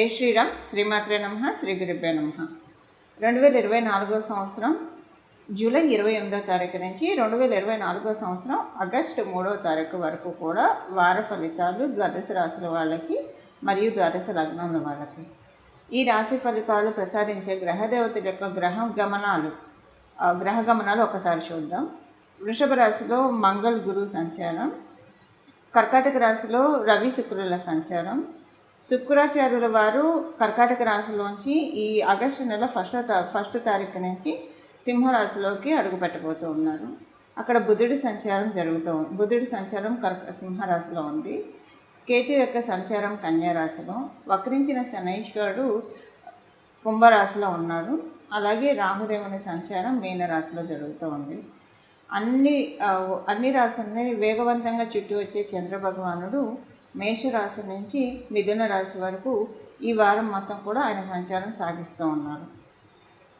జై శ్రీరామ్. శ్రీమాత్రే నమ శ్రీ గురుభ్యో నమ. రెండు వేల ఇరవై నాలుగో సంవత్సరం జూలై ఇరవై ఎనిమిదో తారీఖు నుంచి రెండు వేల ఇరవై నాలుగో సంవత్సరం ఆగస్టు మూడో తారీఖు వరకు కూడా వార ఫలితాలు ద్వాదశ రాశుల వాళ్ళకి మరియు ద్వాదశ లగ్నముల వాళ్ళకి. ఈ రాశి ఫలితాలు ప్రసాదించే గ్రహదేవతల యొక్క గ్రహ గమనాలు. గ్రహ గమనాలు ఒకసారి చూద్దాం. వృషభ రాశిలో మంగళ గురు సంచారం. కర్కాటక రాశిలో రవి శుక్రుల సంచారం. శుక్రాచార్యుల వారు కర్కాటక రాశిలోంచి ఈ ఆగస్టు నెల ఫస్ట్ ఫస్ట్ తారీఖు నుంచి సింహరాశిలోకి అడుగుపెట్టబోతూ ఉన్నారు. అక్కడ బుధుడి సంచారం జరుగుతూ ఉంది బుధుడి సంచారం కర్క సింహరాశిలో ఉంది. కేతు యొక్క సంచారం కన్యారాశిలో వక్రించిన శనైశ్వరుడు కుంభరాశిలో ఉన్నాడు అలాగే రాహుదేవుని సంచారం మీనరాశిలో జరుగుతూ ఉంది. అన్ని అన్ని రాశుల్ని వేగవంతంగా చుట్టూ వచ్చే చంద్రభగవానుడు మేషరాశి నుంచి మిథున రాశి వరకు ఈ వారం మొత్తం కూడా ఆయన సంచారం సాగిస్తూ ఉన్నారు.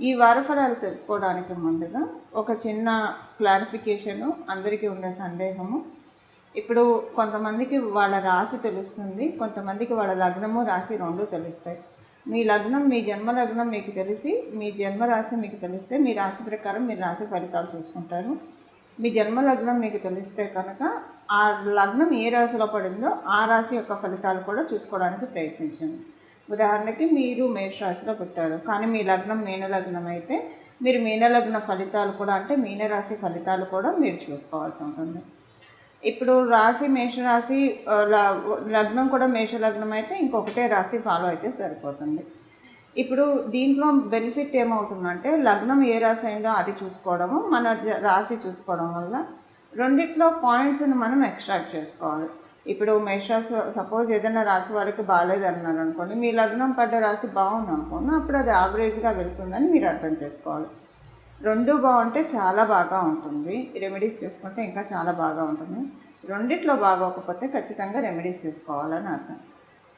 ఈ వార ఫలాలు తెలుసుకోవడానికి ముందుగా ఒక చిన్న క్లారిఫికేషను అందరికీ ఉండే సందేహము. ఇప్పుడు కొంతమందికి వాళ్ళ రాశి తెలుస్తుంది కొంతమందికి వాళ్ళ లగ్నము రాశి రెండు తెలుస్తాయి. మీ లగ్నం మీ జన్మ లగ్నం మీకు తెలిసి మీ జన్మ రాశి మీకు తెలిస్తే మీ రాశి ప్రకారం మీరు రాశి ఫలితాలు చూసుకుంటారు. మీ జన్మ లగ్నం మీకు తెలిస్తే కనుక ఆ లగ్నం ఏ రాశిలో పడిందో ఆ రాశి యొక్క ఫలితాలు కూడా చూసుకోవడానికి ప్రయత్నించండి. ఉదాహరణకి మీరు మేషరాశిలో పుట్టారు. కానీ మీ లగ్నం మీన లగ్నం అయితే మీరు మీన లగ్న ఫలితాలు కూడా అంటే మీనరాశి ఫలితాలు కూడా మీరు చూసుకోవాల్సి ఉంటుంది. ఇప్పుడు రాశి మేషరాశి ల- లగ్నం కూడా మేష లగ్నం అయితే ఇంకొకటే రాశి ఫాలో అయితే సరిపోతుంది. ఇప్పుడు దీంట్లో బెనిఫిట్ ఏమవుతుందంటే లగ్నం ఏ రాశి అయిందో అది చూసుకోవడము మన రాశి చూసుకోవడం వల్ల రెండిట్లో పాయింట్స్ని మనం ఎక్స్ట్రాక్ట్ చేసుకోవాలి. ఇప్పుడు మేషరాశి సపోజ్ ఏదైనా రాశి వాడికి బాగాలేదు అన్నారు అనుకోండి మీ లగ్నం పడ్డ రాశి బాగుంది అనుకోండి అప్పుడు అది యావరేజ్గా వెళ్తుందని మీరు అర్థం చేసుకోవాలి. రెండు బాగుంటే చాలా బాగా ఉంటుంది. రెమెడీస్ చేసుకుంటే ఇంకా చాలా బాగా ఉంటుంది. రెండిట్లో బాగోకపోతే ఖచ్చితంగా రెమెడీస్ చేసుకోవాలని అర్థం.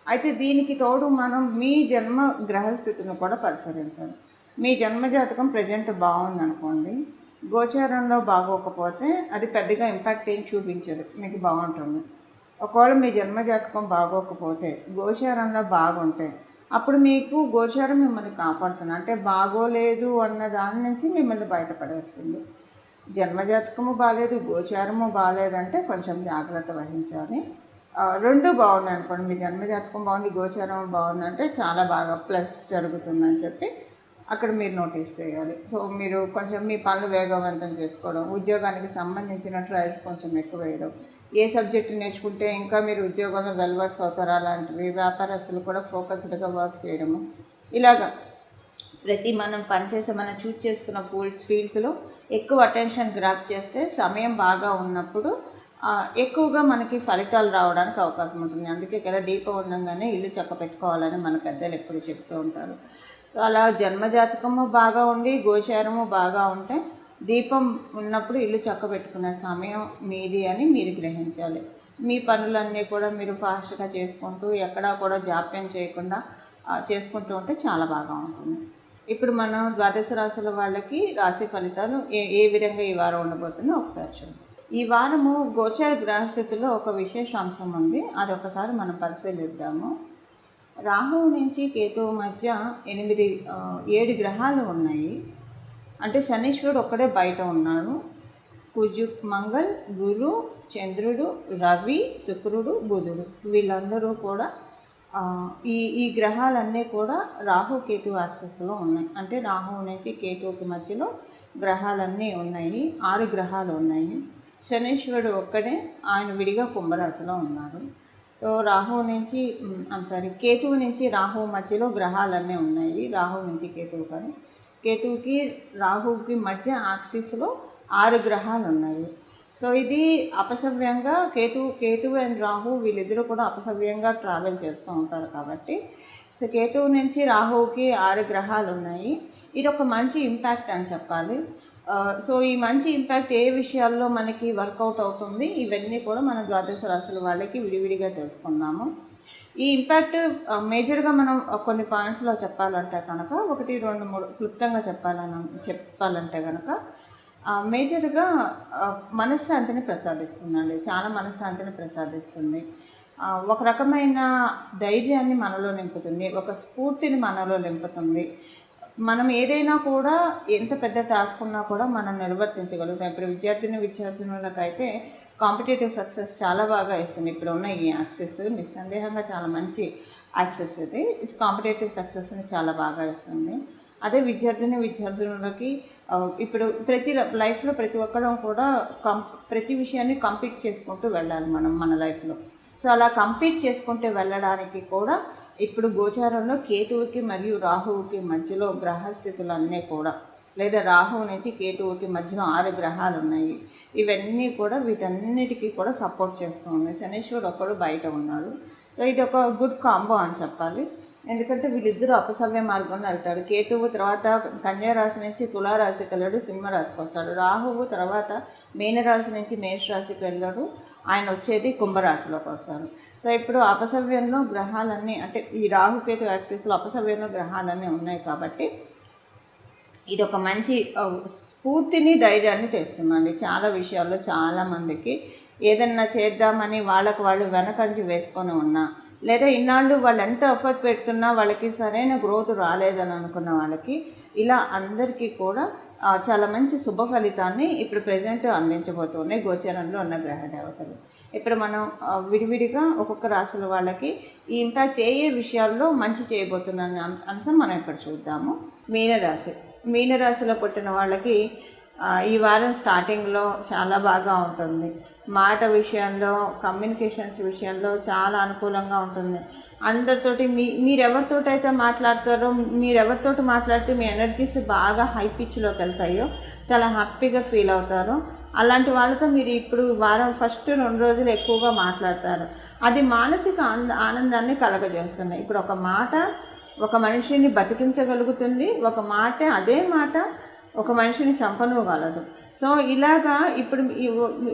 అయితే దీనికి తోడు మనం మీ జన్మ గ్రహస్థితిని కూడా పరిశీలించాలి. మీ జన్మ జాతకం ప్రజెంట్ బాగుంది అనుకోండి గోచారంలో బాగోకపోతే అది పెద్దగా ఇంపాక్ట్ ఏం చూపించదు. మీకు బాగుంటుంది. ఒకవేళ మీ జన్మ జాతకం బాగోకపోతే గోచారంలో బాగుంటే అప్పుడు మీకు గోచారం మిమ్మల్ని కాపాడుతుంది. అంటే బాగోలేదు అన్న దాని నుంచి మిమ్మల్ని బయటపడేస్తుంది. జన్మజాతకము బాగాలేదు గోచారము బాగాలేదంటే కొంచెం జాగ్రత్త వహించాలి. రెండు బాగున్నాయి అనుకోండి మీ జన్మజాతకం బాగుంది గోచారం బాగుందంటే చాలా బాగా ప్లస్ జరుగుతుందని చెప్పి అక్కడ మీరు నోటీస్ చేయాలి. సో మీరు కొంచెం మీ పనులు వేగవంతం చేసుకోవడం ఉద్యోగానికి సంబంధించిన ట్రయల్స్ కొంచెం ఎక్కువ వేయడం. ఏ సబ్జెక్ట్ నేర్చుకుంటే ఇంకా మీరు ఉద్యోగంలో వెల్వర్స్ అవుతారా? అలాంటివి వ్యాపారస్తులు కూడా ఫోకస్డ్గా వర్క్ చేయడము. ఇలాగా ప్రతి మనం పనిచేసే మనం చూస్ చేసుకున్న ఫీల్డ్స్ ఫీల్డ్స్లో ఎక్కువ అటెన్షన్ గ్రాప్ చేస్తే సమయం బాగా ఉన్నప్పుడు ఎక్కువగా మనకి ఫలితాలు రావడానికి అవకాశం ఉంటుంది. అందుకే కదా దీపం ఉండగానే ఇల్లు చక్క పెట్టుకోవాలని మన పెద్దలు ఎప్పుడు చెప్తూ ఉంటారు. అలా జన్మజాతకము బాగా ఉండి గోచారము బాగా ఉంటే దీపం ఉన్నప్పుడు ఇల్లు చక్కబెట్టుకునే సమయం మీది అని మీరు గ్రహించాలి. మీ పనులన్నీ కూడా మీరు ఫాస్ట్గా చేసుకుంటూ ఎక్కడా కూడా జాప్యం చేయకుండా చేసుకుంటూ ఉంటే చాలా బాగా ఉంటుంది. ఇప్పుడు మనం ద్వాదశ రాశుల వాళ్ళకి రాశి ఫలితాలు ఏ ఏ విధంగా ఈ వారం ఉండబోతుందో ఒకసారి చూద్దాం. ఈ వారము గోచార గ్రహస్థితిలో ఒక విశేష అంశం ఉంది. అది ఒకసారి మనం పరిశీలిద్దాము. రాహువు నుంచి కేతువు మధ్య ఎనిమిది ఏడు గ్రహాలు ఉన్నాయి. అంటే శనీశ్వరుడు ఒక్కడే బయట ఉన్నాడు. కుజు మంగళ్ గురు చంద్రుడు రవి శుక్రుడు బుధుడు వీళ్ళందరూ కూడా ఈ ఈ గ్రహాలన్నీ కూడా రాహు కేతు యాక్సెస్లో ఉన్నాయి. అంటే రాహువు నుంచి కేతువుకి మధ్యలో గ్రహాలన్నీ ఉన్నాయి. ఆరు గ్రహాలు ఉన్నాయి. శనీశ్వరుడు ఒక్కడే ఆయన విడిగా కుంభరాశిలో ఉన్నారు సో రాహువు నుంచి సారీ కేతువు నుంచి రాహువు మధ్యలో గ్రహాలన్నీ ఉన్నాయి. రాహువు నుంచి కేతువు కానీ కేతువుకి రాహువుకి మధ్య ఆక్సిస్లో ఆరు గ్రహాలు ఉన్నాయి. సో ఇది అపసవ్యంగా కేతు కేతువు అండ్ రాహు వీళ్ళిద్దరూ కూడా అపసవ్యంగా ట్రావెల్ చేస్తూ ఉంటారు కాబట్టి సో కేతువు నుంచి రాహువుకి ఆరు గ్రహాలు ఉన్నాయి. ఇది ఒక మంచి ఇంపాక్ట్ అని చెప్పాలి. సో ఈ మంచి ఇంపాక్ట్ ఏ విషయాల్లో మనకి వర్కౌట్ అవుతుంది ఇవన్నీ కూడా మన ద్వాదశ రాశుల వాళ్ళకి విడివిడిగా తెలుసుకున్నాము ఈ ఇంపాక్ట్ మేజర్గా మనం కొన్ని పాయింట్స్లో చెప్పాలంటే కనుక ఒకటి రెండు మూడు క్లుప్తంగా చెప్పాలని చెప్పాలంటే కనుక మేజర్గా మనశ్శాంతిని ప్రసాదిస్తుందండి. చాలా మనశ్శాంతిని ప్రసాదిస్తుంది. ఒక రకమైన ధైర్యాన్ని మనలో నింపుతుంది ఒక స్ఫూర్తిని మనలో నింపుతుంది. మనం ఏదైనా కూడా ఎంత పెద్ద టాస్క్ ఉన్నా కూడా మనం నిర్వర్తించగలుగుతాం. ఇప్పుడు విద్యార్థిని విద్యార్థినులకైతే కాంపిటేటివ్ సక్సెస్ చాలా బాగా ఇస్తుంది. ఇప్పుడు ఉన్న ఈ యాక్సెస్ నిస్సందేహంగా చాలా మంచి యాక్సెస్ ఇది. కాంపిటేటివ్ సక్సెస్ని చాలా బాగా ఇస్తుంది. అదే విద్యార్థిని విద్యార్థులకి ఇప్పుడు ప్రతి లైఫ్లో ప్రతి ఒక్కరం కూడా కం ప్రతి విషయాన్ని కంప్లీట్ చేసుకుంటూ వెళ్ళాలి మనం మన లైఫ్లో సో అలా కంప్లీట్ చేసుకుంటూ వెళ్ళడానికి కూడా ఇప్పుడు గోచారంలో కేతువుకి మరియు రాహువుకి మధ్యలో గ్రహస్థితులు అన్నీ కూడా లేదా రాహువు నుంచి కేతువుకి మధ్యలో ఆరు గ్రహాలు ఉన్నాయి ఇవన్నీ కూడా వీటన్నిటికీ కూడా సపోర్ట్ చేస్తుంది శనీశ్వరుడు ఒకడు బయట ఉన్నాడు. సో ఇది ఒక గుడ్ కాంబో అని చెప్పాలి. ఎందుకంటే వీళ్ళిద్దరూ అపసవ్య మార్గంలో వెళ్తాడు కేతువు తర్వాత కన్యారాశి నుంచి తులారాశికి వెళ్ళాడు సింహరాశికి వస్తాడు. రాహువు తర్వాత మీనరాశి నుంచి మేషరాశికి వెళ్ళాడు. ఆయన వచ్చేది కుంభరాశిలోకి వస్తారు సో ఇప్పుడు అపసవ్యంలో గ్రహాలన్నీ అంటే ఈ రాహుకేతు యాక్సిస్లో అపసవ్యంలో గ్రహాలన్నీ ఉన్నాయి కాబట్టి ఇది ఒక మంచి స్ఫూర్తిని ధైర్యాన్ని తెస్తుందండి. చాలా విషయాల్లో చాలామందికి ఏదన్నా చేద్దామని వాళ్ళకు వాళ్ళు వెనకంచి వేసుకొని ఉన్నా లేదా ఇన్నాళ్ళు వాళ్ళు ఎంత ఎఫర్ట్ పెడుతున్నా వాళ్ళకి సరైన గ్రోత్ రాలేదని అనుకున్న వాళ్ళకి ఇలా అందరికీ కూడా చాలా మంచి శుభ ఫలితాన్ని ఇప్పుడు ప్రజెంట్ అందించబోతున్నాయి గోచరంలో ఉన్న గ్రహ దేవతలు. ఇప్పుడు మనం విడివిడిగా ఒక్కొక్క రాశుల వాళ్ళకి ఈ ఇంపాక్ట్ ఏ ఏ విషయాల్లో మంచి చేయబోతున్న అంశం మనం ఇక్కడ చూద్దాము. మీనరాశి. మీనరాశిలో పుట్టిన వాళ్ళకి ఈ వారం స్టార్టింగ్లో చాలా బాగా ఉంటుంది. మాట విషయంలో కమ్యూనికేషన్స్ విషయంలో చాలా అనుకూలంగా ఉంటుంది. అందరితోటి మీ మీరెవరితో అయితే మాట్లాడతారో మీరెవరితోటి మాట్లాడితే మీ ఎనర్జీస్ బాగా హై పిచ్లోకి వెళ్తాయో చాలా హ్యాపీగా ఫీల్ అవుతారు. అలాంటి వాళ్ళతో మీరు ఇప్పుడు వారం ఫస్ట్ రెండు రోజులు ఎక్కువగా మాట్లాడతారు. అది మానసిక ఆనందాన్ని కలగజేస్తుంది. ఇప్పుడు ఒక మాట ఒక మనిషిని బతికించగలుగుతుంది. ఒక మాట అదే మాట ఒక మనిషిని చంపనుగలదు సో ఇలాగా ఇప్పుడు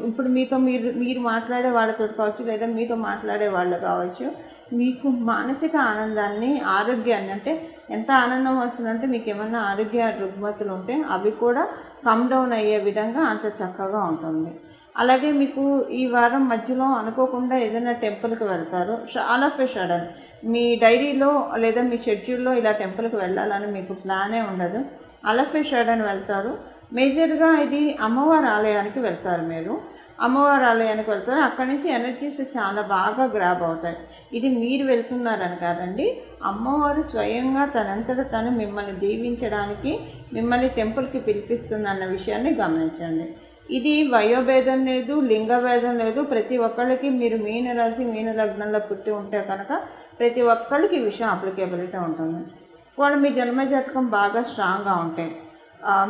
ఇప్పుడు మీతో మీరు మీరు మాట్లాడే వాళ్ళతో కావచ్చు లేదా మీతో మాట్లాడే వాళ్ళు కావచ్చు మీకు మానసిక ఆనందాన్ని ఆరోగ్యాన్ని అంటే ఎంత ఆనందం వస్తుందంటే మీకు ఏమన్నా ఆరోగ్య రుగ్మతులు ఉంటే అవి కూడా కమ్ డౌన్ అయ్యే విధంగా అంత చక్కగా ఉంటుంది. అలాగే మీకు ఈ వారం మధ్యలో అనుకోకుండా ఏదైనా టెంపుల్కి వెళ్తారు. చాలా ఆఫ్ సడన్ మీ డైరీలో లేదా మీ షెడ్యూల్లో ఇలా టెంపుల్కి వెళ్ళాలని మీకు ప్లానే ఉండదు. అలఫే అని వెళ్తారు. మేజర్గా ఇది అమ్మవారి ఆలయానికి వెళ్తారు మీరు. అమ్మవారి ఆలయానికి వెళ్తారు. అక్కడి నుంచి ఎనర్జీస్ చాలా బాగా గ్రాబ్ అవుతాయి. ఇది మీరు వెళ్తున్నారని కాదండి. అమ్మవారు స్వయంగా తనంతట తను మిమ్మల్ని దీవించడానికి మిమ్మల్ని టెంపుల్కి పిలిపిస్తుందన్న విషయాన్ని గమనించండి. ఇది వయోభేదం లేదు లింగ భేదం లేదు. ప్రతి ఒక్కళ్ళకి మీరు మీన రాశి మీన లగ్నంలో పుట్టి ఉంటే కనుక ప్రతి ఒక్కళ్ళకి ఈ విషయం అప్లికేబిలిటీ ఉంటుంది. వాళ్ళు మీ జన్మజాతకం బాగా స్ట్రాంగ్గా ఉంటాయి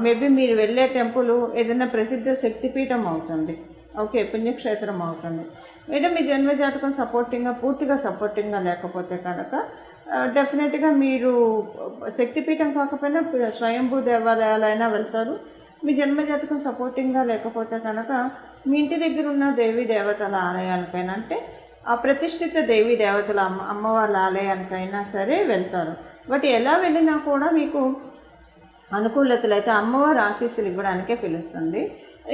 మేబీ మీరు వెళ్ళే టెంపుల్ ఏదైనా ప్రసిద్ధ శక్తిపీఠం అవుతుంది. ఓకే పుణ్యక్షేత్రం అవుతుంది. లేదా మీ జన్మజాతకం సపోర్టింగ్గా పూర్తిగా సపోర్టింగ్గా లేకపోతే కనుక డెఫినెట్గా మీరు శక్తిపీఠం కాకపోయినా స్వయంభూ దేవాలయాలైనా వెళ్తారు. మీ జన్మ జాతకం సపోర్టింగ్గా లేకపోతే కనుక మీ ఇంటి దగ్గర ఉన్న దేవీ దేవతల ఆలయాలకైనా అంటే ఆ ప్రతిష్ఠిత దేవీ దేవతల అమ్మ అమ్మవార్ల ఆలయానికైనా సరే వెళ్తారు. బట్ ఎలా వెళ్ళినా కూడా మీకు అనుకూలతలు అయితే అమ్మవారు ఆశీస్సులు ఇవ్వడానికే పిలుస్తుంది.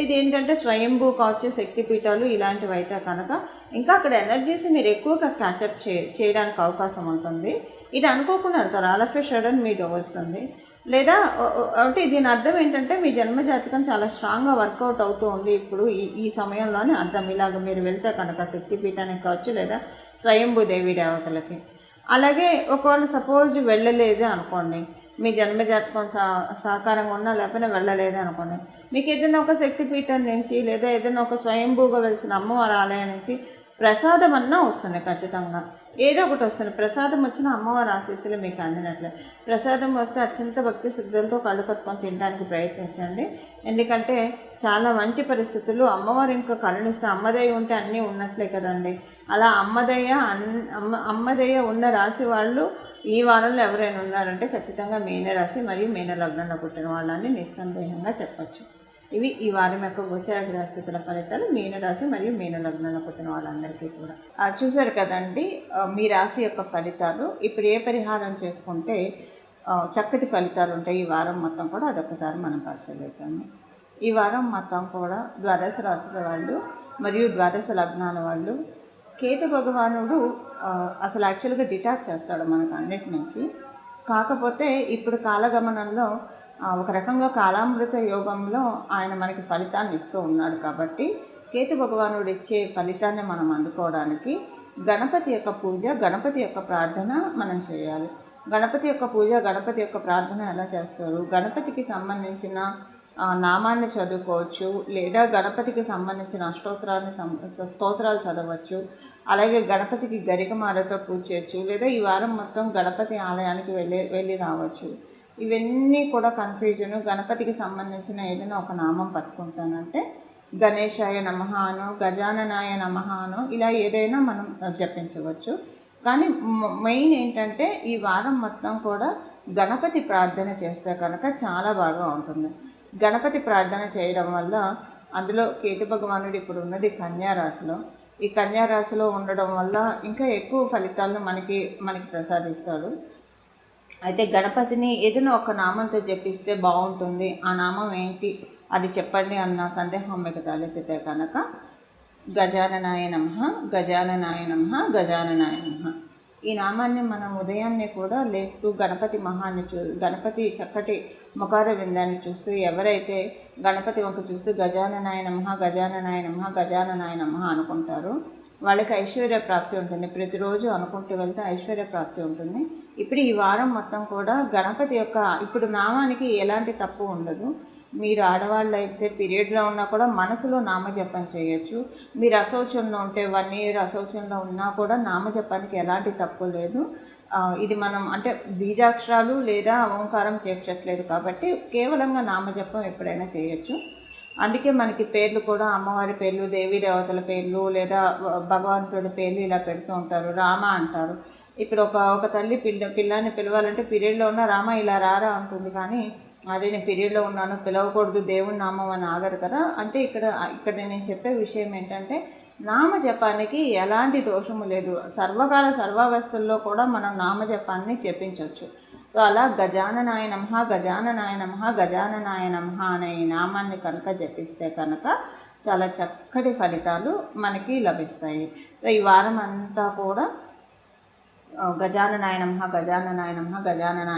ఇది ఏంటంటే స్వయంభూ కావచ్చు శక్తిపీఠాలు ఇలాంటివి అయితే కనుక ఇంకా అక్కడ ఎనర్జీస్ మీరు ఎక్కువగా క్యాచప్ చే చేయడానికి అవకాశం ఉంటుంది. ఇది అనుకోకుండా వెళ్తారు ఆలఫే షడన్ మీకు వస్తుంది. లేదా ఒకటి అంటే దీని అర్థం ఏంటంటే మీ జన్మజాతకం చాలా స్ట్రాంగ్గా వర్కౌట్ అవుతూ ఉంది. ఇప్పుడు ఈ ఈ సమయంలోనే అర్థం. ఇలాగ మీరు వెళ్తే కనుక శక్తిపీఠానికి కావచ్చు లేదా స్వయంభూ దేవి దేవతలకి. అలాగే ఒకవేళ సపోజ్ వెళ్ళలేదు అనుకోండి మీ జన్మజాతకం సా సహకారంగా ఉన్నా లేకపోయినా వెళ్ళలేదు అనుకోండి మీకు ఏదైనా ఒక శక్తిపీఠం నుంచి లేదా ఏదైనా ఒక స్వయంభూగా వెలిసిన అమ్మవారి ఆలయం నుంచి ప్రసాదం అన్నా వస్తుంది ఖచ్చితంగా. ఏదో ఒకటి వస్తుంది. ప్రసాదం వచ్చిన అమ్మవారి ఆశీస్సులు మీకు అందినట్లే. ప్రసాదం వస్తే అత్యంత భక్తి శుద్ధులతో కళ్ళు కట్టుకొని తినడానికి ప్రయత్నించండి. ఎందుకంటే చాలా మంచి పరిస్థితులు అమ్మవారు ఇంకా కరుణిస్తే అమ్మదయ్య ఉంటే అన్నీ ఉన్నట్లే కదండి. అలా అమ్మదయ్య అన్ అమ్మ అమ్మదయ్య ఉన్న రాశి వాళ్ళు ఈ వారంలో ఎవరైనా ఉన్నారంటే ఖచ్చితంగా మీన రాశి మరియు మీన లగ్నంలో పుట్టిన వాళ్ళని నిస్సందేహంగా చెప్పచ్చు. ఇవి ఈ వారం యొక్క గోచర గ్రహస్థితుల ఫలితాలు మీన రాశి మరియు మీన లగ్నంలో పుట్టిన వాళ్ళందరికీ కూడా. చూసారు కదండి మీ రాశి యొక్క ఫలితాలు. ఇప్పుడు ఏ పరిహారం చేసుకుంటే చక్కటి ఫలితాలు ఉంటాయి. ఈ వారం మొత్తం కూడా అదొకసారి మనం పరిశీలిద్దాము. ఈ వారం మొత్తం కూడా ద్వాదశ రాశుల వాళ్ళు మరియు ద్వాదశ లగ్నాల వాళ్ళు కేతు భగవానుడు అసలు యాక్చువల్గా డిటాచ్ చేస్తాడు మనకు అన్నిటి నుంచి. కాకపోతే ఇప్పుడు కాలగమనంలో ఒక రకంగా కాలామృత యోగంలో ఆయన మనకి ఫలితాన్ని ఇస్తూ ఉన్నాడు కాబట్టి కేతు భగవానుడు ఇచ్చే ఫలితాన్ని మనం అందుకోవడానికి గణపతి యొక్క పూజ గణపతి యొక్క ప్రార్థన మనం చేయాలి. గణపతి యొక్క పూజ గణపతి యొక్క ప్రార్థన ఎలా చేస్తారు? గణపతికి సంబంధించిన నామాన్ని చదువుకోవచ్చు లేదా గణపతికి సంబంధించిన అష్టోత్తరాన్ని స్తోత్రాలు చదవచ్చు అలాగే గణపతికి గరికమాలతో పూజ చేయొచ్చు లేదా ఈ వారం మొత్తం గణపతి ఆలయానికి వెళ్ళి వెళ్ళి రావచ్చు. ఇవన్నీ కూడా కన్ఫ్యూజన్ గణపతికి సంబంధించిన ఏదైనా ఒక నామం పట్టుకుంటానంటే గణేశాయ నమహాను గజాననాయ నమహాను ఇలా ఏదైనా మనం జపించవచ్చు. కానీ మెయిన్ ఏంటంటే ఈ వారం మొత్తం కూడా గణపతి ప్రార్థన చేస్తే కనుక చాలా బాగా ఉంటుంది. గణపతి ప్రార్థన చేయడం వల్ల అందులో కేతు భగవానుడు ఇప్పుడు ఉన్నది కన్యారాశిలో. ఈ కన్యారాశిలో ఉండడం వల్ల ఇంకా ఎక్కువ ఫలితాలను మనకి మనకి ప్రసాదిస్తాడు. అయితే గణపతిని ఏదైనా ఒక నామంతో జపిస్తే బాగుంటుంది. ఆ నామం ఏంటి? అది చెప్పండి అన్న సందేహం మీకు తలెత్తితే కనుక. గజాననాయ నమ గజాననాయ నమ గజాననాయ నమ. ఈ నామాన్ని మనం ఉదయాన్నే కూడా లేస్తూ గణపతి మహాన్ని చూ గణపతి చక్కటి ముఖార విందాన్ని చూస్తూ ఎవరైతే గణపతి వంక చూస్తూ గజాననాయ నమ గజాననాయ నమ గజాననాయ నమ అనుకుంటారో వాళ్ళకి ఐశ్వర్య ప్రాప్తి ఉంటుంది. ప్రతిరోజు అనుకుంటూ వెళ్తే ఐశ్వర్య ప్రాప్తి ఉంటుంది. ఇప్పుడు ఈ వారం మొత్తం కూడా గణపతి యొక్క ఇప్పుడు నామానికి ఎలాంటి తప్పు ఉండదు. మీరు ఆడవాళ్ళు అయితే పీరియడ్లో ఉన్నా కూడా మనసులో నామజపం చేయొచ్చు. మీరు అశౌచంలో ఉంటే వన్ ఇయర్ అశౌచంలో ఉన్నా కూడా నామజపానికి ఎలాంటి తప్పు లేదు. ఇది మనం అంటే బీజాక్షరాలు లేదా ఓంకారం చేర్చట్లేదు కాబట్టి కేవలంగా నామజపం ఎప్పుడైనా చేయొచ్చు. అందుకే మనకి పేర్లు కూడా అమ్మవారి పేర్లు దేవీ దేవతల పేర్లు లేదా భగవంతుడి పేర్లు ఇలా పెడుతూ ఉంటారు రామ అంటారు. ఇప్పుడు ఒక ఒక తల్లి పిల్ల పిల్లాన్ని పిలవాలంటే పీరియడ్లో ఉన్న రామ ఇలా రారా అంటుంది. కానీ అదే నేను పీరియడ్లో ఉన్నాను పిలవకూడదు దేవుని నామం అని ఆగరు కదా. అంటే ఇక్కడ ఇక్కడ నేను చెప్పే విషయం ఏంటంటే నామజపానికి ఎలాంటి దోషము లేదు. సర్వకాల సర్వావస్థల్లో కూడా మనం నామజపాన్ని చెప్పించవచ్చు సో అలా గజాననాయ నమః గజాననాయ నమః గజాననాయ నమః అనే ఈ నామాన్ని కనుక జపిస్తే కనుక చాలా చక్కటి ఫలితాలు మనకి లభిస్తాయి. సో ఈ వారం అంతా కూడా ఆ, గజాననాయ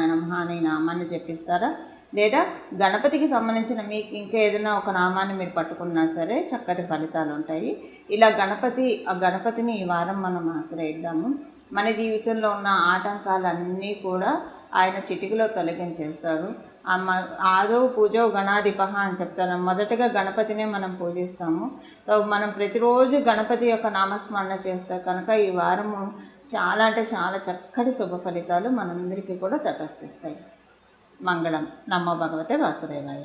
నమః అనే నామాన్ని జపిస్తారా? లేదా గణపతికి సంబంధించిన మీకు ఇంకా ఏదైనా ఒక నామాన్ని మీరు పట్టుకున్నా సరే చక్కటి ఫలితాలు ఉంటాయి. ఇలా గణపతి ఆ గణపతిని ఈ వారం మనం ఆశ్రయిద్దాము. మన జీవితంలో ఉన్న ఆటంకాలన్నీ కూడా ఆయన చిటికలో తొలగించేస్తారు. అమ్మ ఆదో పూజో గణాధిప అని చెప్తాను మొదటగా గణపతినే మనం పూజిస్తాము. సో మనం ప్రతిరోజు గణపతి యొక్క నామస్మరణ చేస్తే కనుక ఈ వారము చాలా అంటే చాలా చక్కటి శుభ ఫలితాలు మనందరికీ కూడా తటస్థిస్తాయి. మంగళం. నమో భగవతే వాసుదేవాయ.